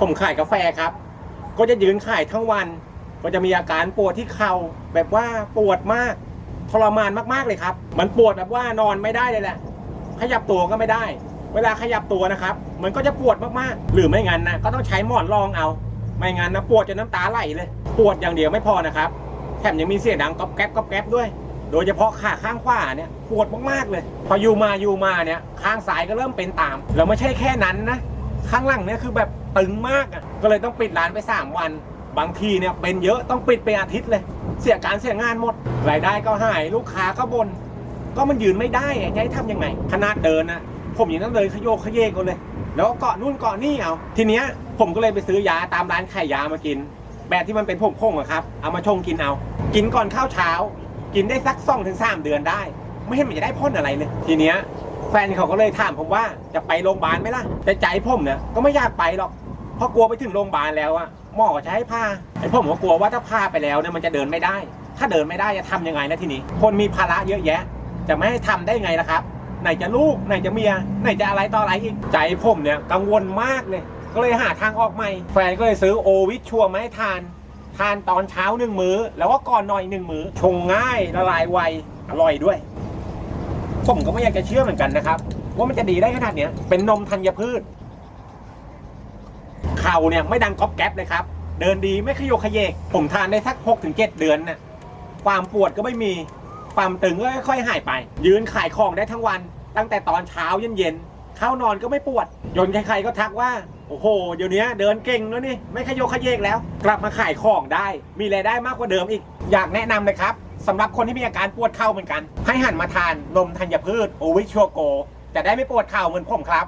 ผมขายกาแฟครับ ก็จะยืนขายทั้งวัน ก็จะมีอาการปวดที่เข่าแบบว่าปวดมากทรมานมากๆเลยครับ มันปวดแบบว่านอนไม่ได้เลยแหละ ขยับตัวก็ไม่ได้ เวลาขยับตัวนะครับ มันก็จะปวดมากๆ หรือไม่งั้นนะก็ต้องใช้หมอนรองเอา ไม่งั้นนะปวดจนน้ำตาไหลเลย ปวดอย่างเดียวไม่พอนะครับ แถมยังมีเสียงดังก๊อบแก๊บก๊อบแก๊บด้วย โดยเฉพาะขาข้างขวาเนี่ยปวดมากๆเลย พออยู่มาอยู่มาเนี่ยข้างซ้ายก็เริ่มเป็นตาม แล้วไม่ใช่แค่นั้นนะ ข้างหลังเนี่ยคือแบบตึงมากอะก็เลยต้องปิดร้านไป 3 วัน บางทีเนี่ยเป็นเยอะต้องปิดไปอาทิตย์เลย เสียการเสียงานหมดรายได้ก็หายลูกค้าก็บน่นก็มันยืนไม่ได้อะจะให้ทำยังไงขนาดเดินนะผมยังต้องเดินขยโยกขยเยกกันเลย แล้วก็เกาะนู่นเกาะนี่เอาทีเนี้ยผมก็เลยไปซื้อยาตามร้านขายยามากิน แบบที่มันเป็นผงพงๆอะครับ เอามาชงกินเอา กินก่อนข้าวเช้า กินได้สักสองถึงสามเดือนได้ ไม่เห็นมันจะได้พ่นอะไรเลย ทีเนี้ย แฟนเขาก็เลยถามผมว่าจะไปโรงพยาบาลไหมล่ะแต่ใจผมเนี่ยก็ไม่อยากไปหรอกเพราะกลัวไปถึงโรงพยาบาลแล้วอะหมอก็จะให้พาไอ้ผมก็กลัวว่าถ้าพาไปแล้วเนี่ยมันจะเดินไม่ได้ ถ้าเดินไม่ได้จะทำยังไงนะทีนี้ คนมีภาระเยอะแยะ จะไม่ให้ทำได้ไงล่ะครับ ไหนจะลูกไหนจะเมีย ไหนจะอะไรต่ออะไรอีกใจผมเนี่ยกังวลมากเลยก็เลยหาทางออกใหม่ แฟนก็เลยซื้อโอวิชชัวร์มาให้ทาน ทานตอนเช้าหนึ่งมื้อ แล้วก็ก่อนนอนอีกหนึ่งมื้อชงง่ายละลายไวอร่อยด้วย ผมก็ไม่อยากจะเชื่อเหมือนกันนะครับ ว่ามันจะดีได้ขนาดเนี้ยเป็นนมธัญพืช เข่าเนี่ยไม่ดังก๊อบแก๊บเลยครับ เดินดีไม่ขยโยขยเยก ผมทานได้สัก6-7ถึงเดือนน่ะความปวดก็ไม่มี ความตึงก็ค่อยๆหายไป ยืนขายของได้ทั้งวัน ตั้งแต่ตอนเช้าเย็นๆเข้านอนก็ไม่ปวดจนใครๆก็ทักว่าโอ้โห เดี๋ยวนี้เดินเก่งแล้วนี่ ไม่ขยโยขยเยกแล้ว กลับมาขายของได้ มีรายได้มากกว่าเดิมอีก อยากแนะนำเลยครับ สำหรับคนที่มีอาการปวดเข่าเหมือนกัน ให้หันมาทานนมธัญพืชโอวิชโชโก จะได้ไม่ปวดเข่าเหมือนผมครับ